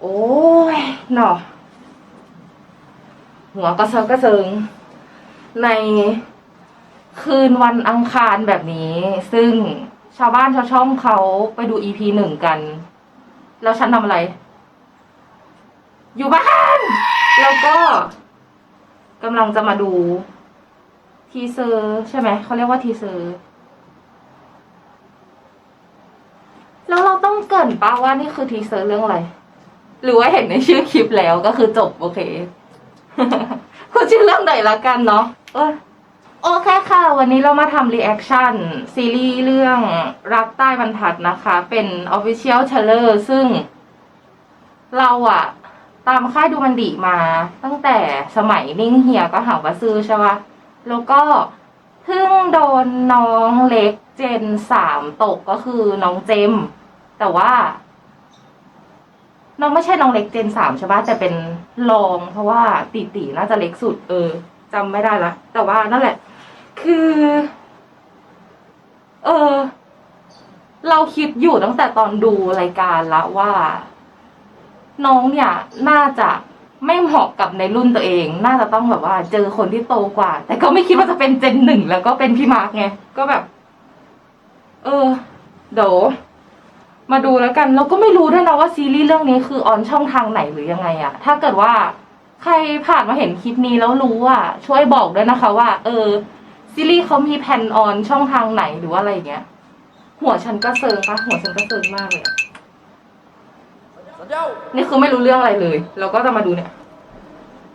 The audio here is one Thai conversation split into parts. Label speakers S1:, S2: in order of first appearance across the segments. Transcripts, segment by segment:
S1: โอ้ยหนอหัวกระเซิงกระเซิงในคืนวันอังคารแบบนี้ ซึ่งชาวบ้านชาวช่องเขาไปดูอีพีหนึ่งกัน แล้วฉันทำอะไร อยู่บ้าน แล้วก็กำลังจะมาดู ทีเซอร์ใช่ไหม เขาเรียกว่าทีเซอร์แล้วเราต้องเกินปะว่านี่คือทีเซอร์เรื่องอะไร หรือว่าเห็นในชื่อคลิปแล้วก็คือจบโอเคพูดชื่อเรื่องไหนละกันเนาะเอโอเคค่ะ วันนี้เรามาทำรีแอคชั่นซีรีส์เรื่องรักใต้บรรทัดนะคะ เป็น Official t r a i l e r ซึ่ง เราอะตามค่ายดูมันดีมา ตั้งแต่สมัยนิ่งเฮียก็หาวาซื้อใช่ปะแล้วก็เพิ่งโดนน้องเล็กเจนสามตกก็คือน้องเจม แต่ว่า น้องไม่ใช่น้องเล็กเจนสามใช่ปะแต่เป็นรองเพราะว่าตีตีน่าจะเล็กสุด เออจำไม่ได้ละแต่ว่านั่นแหละ คือ เออ เราคิดอยู่ตั้งแต่ตอนดูรายการละว่า น้องเนี่ย น่าจะไม่เหมาะกับในรุ่นตัวเอง น่าจะต้องแบบว่า เจอคนที่โตกว่า แต่ก็ไม่คิดว่าจะเป็นเจนหนึ่งแล้วก็เป็นพี่มาร์กไง ก็แบบ เออ เดี๋ยว มาดูแล้วกันแล้วก็ไม่รู้ด้วยนะว่าซีรีส์เรื่องนี้คือออนช่องทางไหนหรือยังไงอะถ้าเกิดว่าใครผ่านมาเห็นคลิปนี้แล้วรู้อะช่วยบอกด้วยนะคะ ว่า เออ ซีรีส์เขามีแผ่นออนช่องทางไหนหรือว่าอะไรอย่างเงี้ย หัวฉันก็เซิงปะหัวฉันก็เซิงมากเลยอะนี่คือไม่รู้เรื่องอะไรเลยเราก็จะมาดูเนี่ย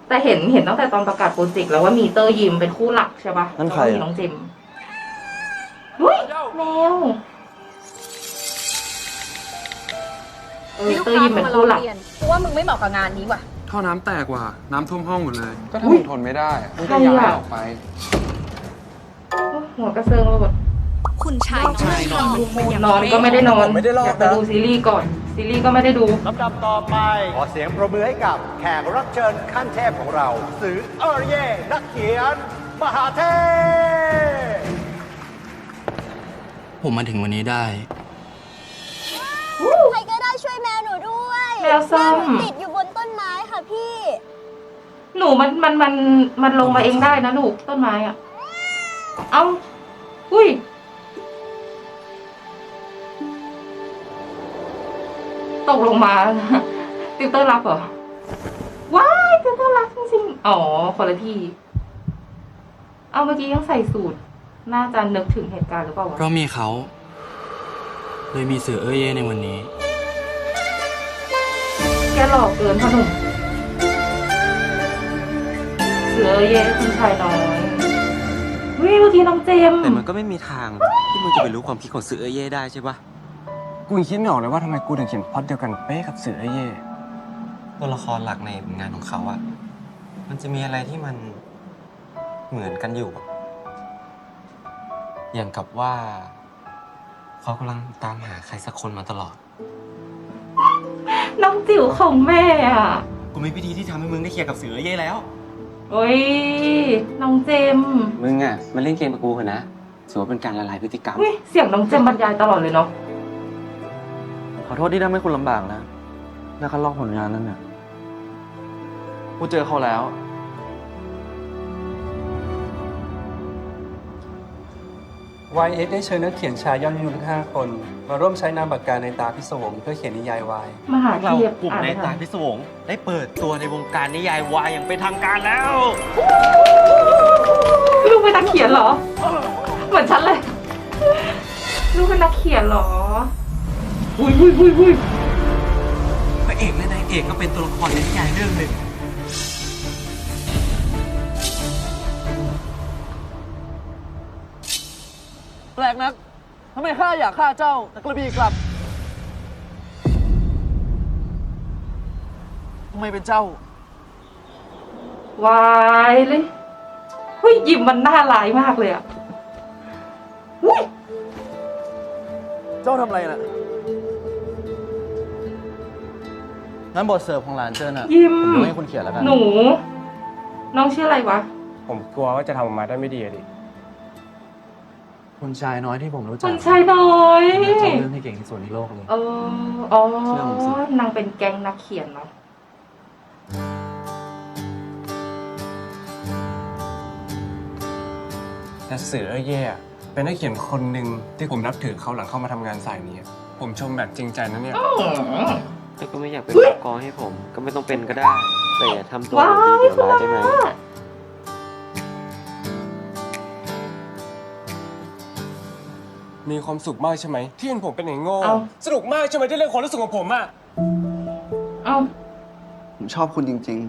S1: แต่เห็นเห็นตั้งแต่ตอนประกาศโปรเจกต์แล้วว่ามีเตอร์ยิมเป็นคู่หลักใช่ปะ
S2: นั่นใครอะ
S1: แล้วก็มีน้องเจมส์อุ้ยแมว เออ
S3: มีลูก
S1: เตอร์
S3: ค้า
S1: ยิม
S3: เข้า
S1: เป็น
S3: มา
S1: คู่หลัก
S3: เรียนกูว่ามึงไม่เหมาะกับงานนี้ว่ะ
S4: ท่อน้ำแตกว่ะ น้ำท่วมห้องหมดเลย
S2: ก็ถ้ามึงทนไม่ได้มึงก็ย้ายออกไป
S1: หัวกระเซิงมาหมด
S3: คุณชายน้อย
S1: นอนก็ไม่ได้นอน
S5: ผมไม่ได้รอด
S1: อยากไป
S5: นะ
S1: ดูซีรีส์ก่อน ซีรีส์ก็ไม่ได้ดู
S5: ลำดับต่อไป ขอเสียงประมือให้กับแขกรับเชิญขั้นเทพของเรา สือเอร์เย่นักเขียน มหาเทพ
S6: ผมมาถึงวันนี้ได้
S7: ใครก็ได้ช่วยแมวหนู ด้วย
S1: แมวส้ม
S7: หนูติดอยู่บนต้นไม้ค่ะพี่
S1: หนูมันมันมันมันลงมาเองได้นะลูกต้นไม้อะ เอ้าอุ้ย ตกลงมา ติวเตอร์รับเหรอ ว้ายติวเตอร์รับจริงๆ อ๋อคนละที่ เอาเมื่อกี้ยังใส่สูตร น่าจะนึกถึงเหตุการณ์หรือเปล่าวะ
S6: เพราะมีเขา เลยมีเสือเอ้ยเย่ในวันนี้
S1: แกหลอกเกินพ่อหนุ่มเสือเย่คุณชายน้อยวิเมื่อกี้น้องเจมส์
S8: แต่มันก็ไม่มีทางที่มึงจะไปรู้ความคิดของซื้อเอเย่ได้ใช่ปะ
S2: กูยังคิดไม่ออกเลยว่าทำไมกูถึงเขียนพล็อดเดียวกันเป๊ะกับเสือไอ้เย่
S8: ตัวละครหลักในงานของเขาอะมันจะมีอะไรที่มันเหมือนกันอยู่อะอย่างกับว่า เขากำลังตามหาใครสักคนมาตลอด
S1: น้องจิ๋วของแม่อะ
S8: กูมีวิธีที่ทำให้มึงได้เคลียร์กับเสือเอเย่แล้ว
S1: โอ้ยน้องเจมส์
S8: มึงอะมาเล่นเกมกับกูเถอะนะถือว่าเป็นการละลายพฤติกรรม
S1: อุ้ยเสียงน้องเจมส์บรรยายตลอดเลยเนาะ
S2: ขอโทษที่ทำให้คุณลำบากนะ แล้วก็ลอกผลงานนั่นน่ะกูเจอเขาแล้ว
S9: YX ได้เชิญนักเขียนชายยอดนิยมทั้ง5คน มาร่วมใช้นามปากกาในตาพิศวงเพื่อเขียนนิยายวาย
S1: มหา
S8: เรา
S1: เทียบ
S8: กลุ่ม
S1: อ่าน
S8: ใน
S1: ไม่ทั
S8: ตานพิศวงได้เปิดตัวในวงการนิยายวายอย่างเป็นทางการแล้ว
S1: ลูกเป็นนักเขียนเหรอ เหมือนฉันเลย ลูกเป็นนักเขียนเหรออุ้ยอุ้ยอุ้ยอุ้ย
S8: พระเอกและนายเอกก็เป็นตัวละครในนิยายเรื่องหนึ่ง
S9: แปลกนักทำไมข้าอยากฆ่าเจ้าแต่กระบี่กลับทำไมเป็นเจ้า
S1: วายเลยอุ้ยยิ้มมันน่าร้ายมากเลยอะอุ้ย
S9: เจ้าทำอะไรน่ะงั้นบทเสิร์ฟของหลานเจิ้นอะ
S1: ยิ้ม
S9: ผมยกให้คุณเขียนแล้วกัน
S1: หนู น้องชื่ออะไรวะ
S2: ผมกลัวว่าจะทำออกมาได้ไม่ดีอะดิ คุณชายน้อยที่ผมรู้จัก
S1: คุณชายน้อย
S2: เป็นนักเล่าเรื่องที่เก่งที่สุดในโลกเลย
S1: เอออ๋อ
S2: เชื่อผมสิ
S1: นางเป็นแก๊งนักเขียนเนาะ
S8: แต่สื่อเอ้ยแย่อะเป็นนักเขียนคนหนึ่งที่ผมนับถือเขาหลังเข้ามาทำงานสายนี้อะผมชมแบบจริงใจนะเนี่ย
S10: ถ้าก็ไม่อยากเป็นนักกอให้ผม ก็ไม่ต้องเป็นก็ได้ แต่อย่าทำตัวเหมือนดีเดี๋ยวร้ายได้ไหม
S8: มีความสุขมากใช่ไหม ที่เห็นผมเป็นอย่างโง่
S1: เอ้า
S8: สนุกมากใช่ไหมที่เล่นความรู้สึกของผมอะ
S1: เอ้า
S2: ผมชอบคุณจริง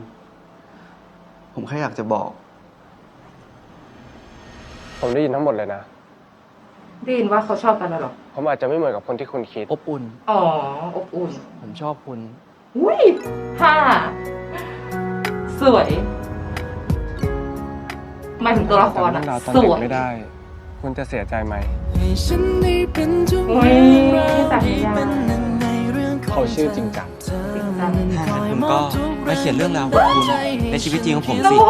S2: ๆ ผมแค่อยากจะบอก
S8: ผมได้ยินทั้งหมดเลยนะ
S1: ได้ยินว่าเขาชอบกันแล้วเหรอ
S8: ผมอาจจะไม่เหมือนกับคนที่คุณคิด
S2: อบอุ่น
S1: อ๋อ อบอุ่น
S2: ผมชอบคุณ
S1: อุ้ยห้าสวยหมายถึงตัวละครอะสวย
S8: คุณจะเสียใจไหม
S1: อุ้ยจากนิยาย
S8: เขาชื่อจริงจัง
S1: จริงจัง
S10: คุณก็มาเขียนเรื่องราวของคุณในชีวิตจริงของผมสิ
S1: โอ้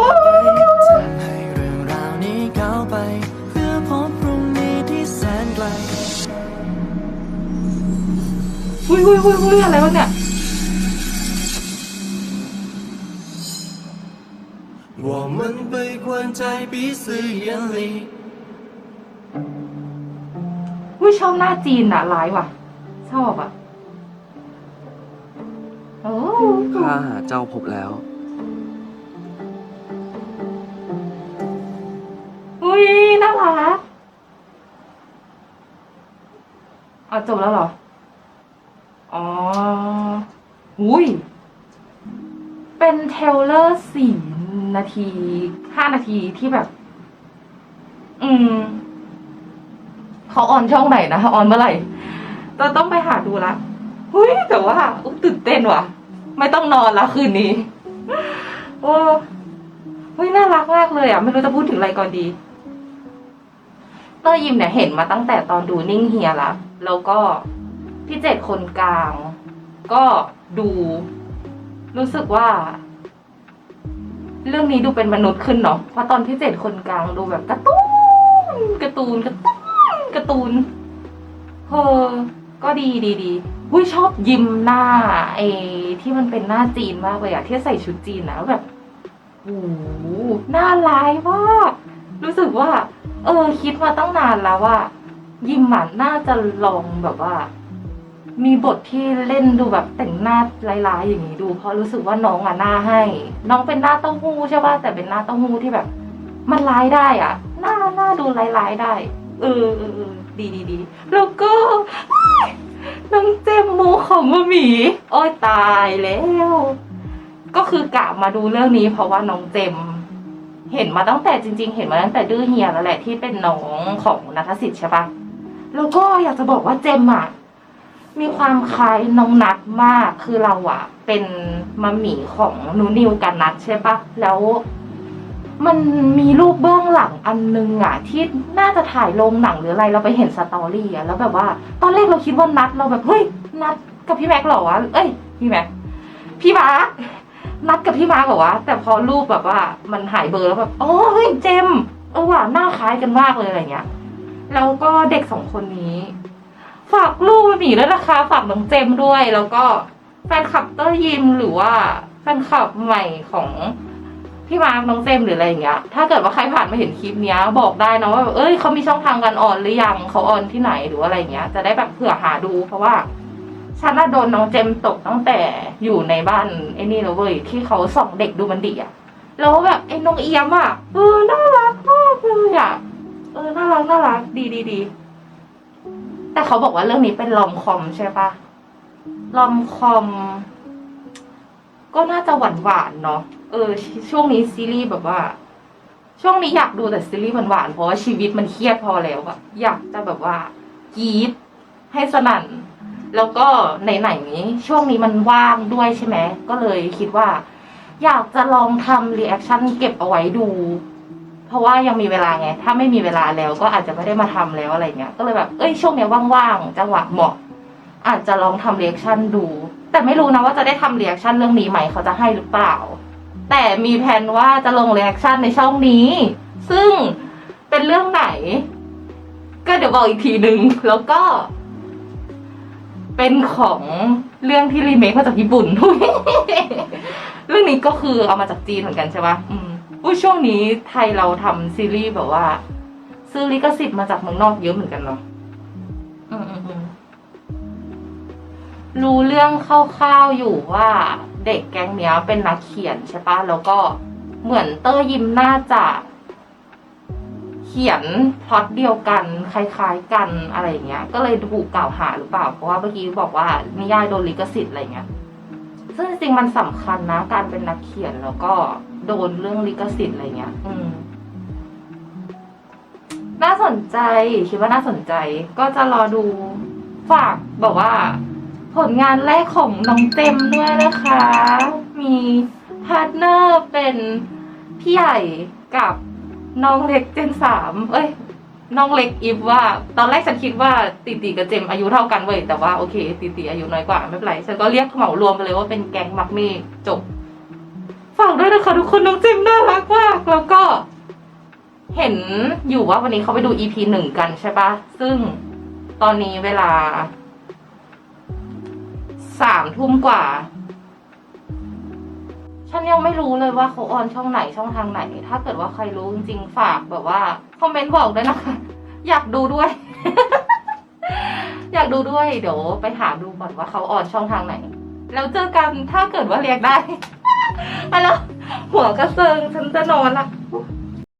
S1: อุ้ยอุ้ยอุ้ยอุ้ยอะไรวะเนี่ย
S6: 我们被关在彼此眼里。
S1: อุ้ยชอบหน้าจีนอะร้ายว่ะ ชอบอะโอ้
S2: ข้าหาเจ้าพบแล้ว
S1: อุ้ยน่ารักเอาจบแล้วเหรอ อ๋อ อุ้ย เป็นเทรลเลอร์สี่นาทีห้านาทีที่แบบ อืม เขาออนช่องไหนนะออนเมื่อไหร่เราต้องไปหาดูละเฮ้ยแต่ว่าอุ๊ยตื่นเต้นว่ะ ไม่ต้องนอนละคืนนี้ โอ้เฮ้ยน่ารักมากเลยอะ ไม่รู้จะพูดถึงอะไรก่อนดีเตอร์ยิมเนี่ยเห็นมาตั้งแต่ตอนดูนิ่งเฮียละแล้วก็พี่เจ็ดคนกลาง ก็ดู รู้สึกว่า เรื่องนี้ดูเป็นมนุษย์ขึ้นเนาะเพราะตอนพี่เจ็ดคนกลางดูแบบกร์ตูนกร์ตูนกร์ตูน การ์ตูนเออก็ดีดีดีอุ้ยชอบยิ้มหน้าไอ้ที่มันเป็นหน้าจีนมากเลยอะที่ใส่ชุดจีนนะแล้วแบบโอ้หน้าร้ายมากรู้สึกว่า เออ คิดมาตั้งนานแล้วว่า ยิมหมันน่าจะลองแบบว่า มีบทที่เล่นดูแบบแต่งหน้าร้ายๆอย่างนี้ดู เพราะรู้สึกว่าน้องอะหน้าให้ น้องเป็นหน้าเต้าหู้ใช่ป่ะแต่เป็นหน้าเต้าหู้ที่แบบ มันร้ายได้อะ หน้าหน้าดูร้ายๆได้ เออเออเออดีดีดีแล้วก็น้องเจมโมของมะหมีโอ้ยตายแล้ว ก็คือกะมาดูเรื่องนี้ เพราะว่าน้องเจม เห็นมาตั้งแต่จริง ๆ เห็นมาตั้งแต่ดื้อเฮียแล้วแหละที่เป็นน้องของนัทสิทธิ์ใช่ปะแล้วก็อยากจะบอกว่าเจมอะมีความคล้ายน้องนัดมากคือเราอะเป็นมัมหมี่ของนูนิวกันนัดใช่ปะแล้ว มันมีรูปเบื้องหลังอันนึงอะที่น่าจะถ่ายลงหนังหรืออะไรเราไปเห็นสตอรี่อะแล้วแบบว่า ตอนแรกเราคิดว่านัดเราแบบเฮ้ยนัดกับพี่แม็กเหรอวะเอ้ยพี่แม็กพี่มาร์คนัดกับพี่มาร์คเหรอวะแต่พอรูปแบบว่ามันหายเบอร์แล้วแบบอ๋อเฮ้ยเจมเออว่ะหน้าคล้ายกันมากเลยอะไรเงี้ยแล้วก็เด็กสองคนนี้ ฝากลูกหมีด้วยนะคะฝากน้องเจมด้วยแล้วก็แฟนคลับเตอร์ยิมหรือว่าแฟนคลับใหม่ของ พี่มาร์คน้องเจมหรืออะไรอย่างเงี้ย ถ้าเกิดว่าใครผ่านมาเห็นคลิปเนี้ยบอกได้นะว่าเอ้ยเขามีช่องทางการออนหรือยังเขาออนที่ไหนหรืออะไรอย่างเงี้ย จะได้แบบเผื่อหาดู เพราะว่าฉันน่ะโดนน้องเจมตกตั้งแต่อยู่ในบ้านไอ้นี่แล้วเว้ยที่เขาส่องเด็กดูมันดีอะแล้วแบบไอ้น้องเอียมอะเออน่ารักมากเลยอะเออน่ารักน่ารักดีดีดีแต่เขาบอกว่าเรื่องนี้เป็นลอมคอมใช่ปะลอมคอม ก็น่าจะหวานหวานๆเนาะ เออ ช่วงนี้ซีรีส์แบบว่า ช่วงนี้อยากดูแต่ซีรีส์หวานๆเพราะว่าชีวิตมันเครียดพอแล้วอะอยากจะแบบว่ากรีดให้สนั่น แล้วก็ไหนๆนี้ ช่วงนี้มันว่างด้วยใช่ไหมก็เลยคิดว่า อยากจะลองทำรีแอคชั่นเก็บเอาไว้ดู เพราะว่ายังมีเวลาไง ถ้าไม่มีเวลาแล้วก็อาจจะไม่ได้มาทำแล้วอะไรเงี้ย ก็เลยแบบ เอ้ยช่วงนี้ว่างๆจังหวะเหมาะ อาจจะลองทำเรีแอคชั่นดู แต่ไม่รู้นะว่าจะได้ทำเรีแอคชั่นเรื่องนี้ไหมเขาจะให้หรือเปล่า แต่มีแผนว่าจะลงเรีแอคชั่นในช่องนี้ ซึ่งเป็นเรื่องไหน ก็เดี๋ยวบอกอีกทีหนึ่งแล้วก็ เป็นของเรื่องที่รีเมคมาจากญี่ปุ่น เรื่องนี้ก็คือเอามาจากจีนเหมือนกันใช่ปะอืมอุ้ยช่วงนี้ไทยเราทำซีรีส์แบบว่า ซื้อลิขสิทธิ์มาจากเมืองนอกเยอะเหมือนกันเนาะอืมอือรู้เรื่องคร่าวๆอยู่ว่า เด็กแก๊งเนี้ยเป็นนักเขียนใช่ปะแล้วก็เหมือนเตอร์ยิมน่าจะเขียนพล็อตเดียวกันคล้ายๆกันอะไรอย่างเงี้ย ก็เลยถูกกล่าวหาหรือเปล่า เพราะว่าเมื่อกี้บอกว่านิยายโดนลิขสิทธิ์อะไรเงี้ย ซึ่งจริงๆมันสำคัญนะ การเป็นนักเขียนแล้วก็โดนเรื่องลิขสิทธิ์อะไรเงี้ย อืม น่าสนใจคิดว่าน่าสนใจ ก็จะรอดูฝากบอกว่า ผลงานแรกของน้องเต็มด้วยนะคะ มีพาร์ทเนอร์เป็นพี่ใหญ่กับน้องเล็กเจนสามเอ้ย น้องเล็กอีฟว่า ตอนแรกฉันคิดว่าติติกับเจมอายุเท่ากันเว้ย แต่ว่าโอเคติติอายุน้อยกว่าไม่เป็นไร ฉันก็เรียกเหมารวมไปเลยว่าเป็นแก๊งมักมี่จบ ฝากด้วยนะคะทุกคนน้องเจมน่ารักมาก แล้วก็ เห็นอยู่ว่าวันนี้เขาไปดู EP หนึ่งกันใช่ปะ ซึ่งตอนนี้เวลา สามทุ่มกว่า ฉันยังไม่รู้เลยว่าเขาออนช่องไหนช่องทางไหน ถ้าเกิดว่าใครรู้จริงๆฝากแบบว่า คอมเมนต์บอกด้วยนะคะ อยากดูด้วย อยากดูด้วย เดี๋ยวไปหาดูก่อนว่าเขาออนช่องทางไหน แล้วเจอกันถ้าเกิดว่าเรียกได้ ไปแล้ว หัวกระเซิงฉันจะนอนละ